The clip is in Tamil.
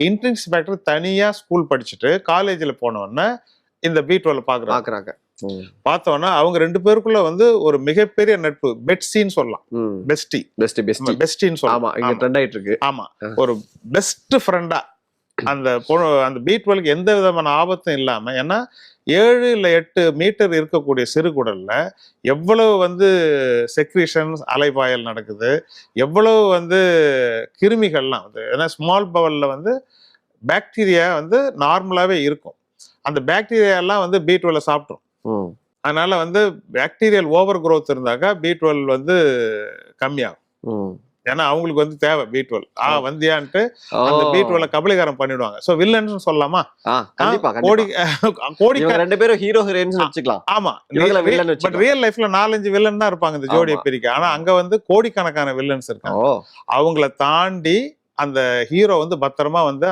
இன்ட்ரி இன்ஸ்பெக்டர் தனியா ஸ்கூல் படிச்சுட்டு காலேஜ்ல போன உடனே இந்த பி டுவெல் ம். பார்த்தோன்னா அவங்க ரெண்டு பேருக்குள்ள வந்து ஒரு மிகப்பெரிய நட்பு. பெட்ஸின்னு சொல்லலாம். பெஸ்டி பெஸ்ட் பெஸ்ட் பெஸ்டின்னு ஆமா சொல்லலாம். இங்க ஆமா. ட்ரெண்ட் ஆயிட்டு இருக்கு ஆமா ஒரு பெஸ்ட் ஃப்ரெண்டா அந்த அந்த பி டுவெல்க்கு எந்த விதமான ஆபத்தும் இல்லாம ஏன்னா ஏழு இல்ல எட்டு மீட்டர் இருக்கக்கூடிய சிறுகுடல்ல எவ்வளவு வந்து செக்ரிஷன்ஸ் அலைபாயல் நடக்குது எவ்வளவு வந்து கிருமிகள்லாம் வந்து ஏன்னா ஸ்மால் பவல்ல வந்து பாக்டீரியா வந்து நார்மலாவே இருக்கும் அந்த பாக்டீரியா எல்லாம் வந்து பி டுவெல்ல சாப்பிட்ரும். அதனால வந்து பாக்டீரியல் ஓவர் growth இருந்தாக்கா பி டுவெல் வந்து கம்மியாகும். ஏன்னா அவங்களுக்கு வந்து தேவை பி டுவெல் ஆ வந்தியான்ட்டு அந்த. பி டுவெல்ல கபலீகரம் பண்ணிடுவாங்க. சோ வில்லன்னு சொல்லலாமா? கோடி கோடி ரெண்டு பேரும் ஹீரோ ஹீரோயின்ஸ் வச்சுக்கலாம். ஆமா. பட். ரியல் லைஃப்ல நாலஞ்சு வில்லன் தான் இருப்பாங்க இந்த ஜோடியை. பிரிக்க. ஆனா அங்க வந்து கோடிக்கணக்கான வில்லன்ஸ் இருக்காங்க. அவங்கள தாண்டி அந்த ஹீரோ வந்து பத்திரமா வந்து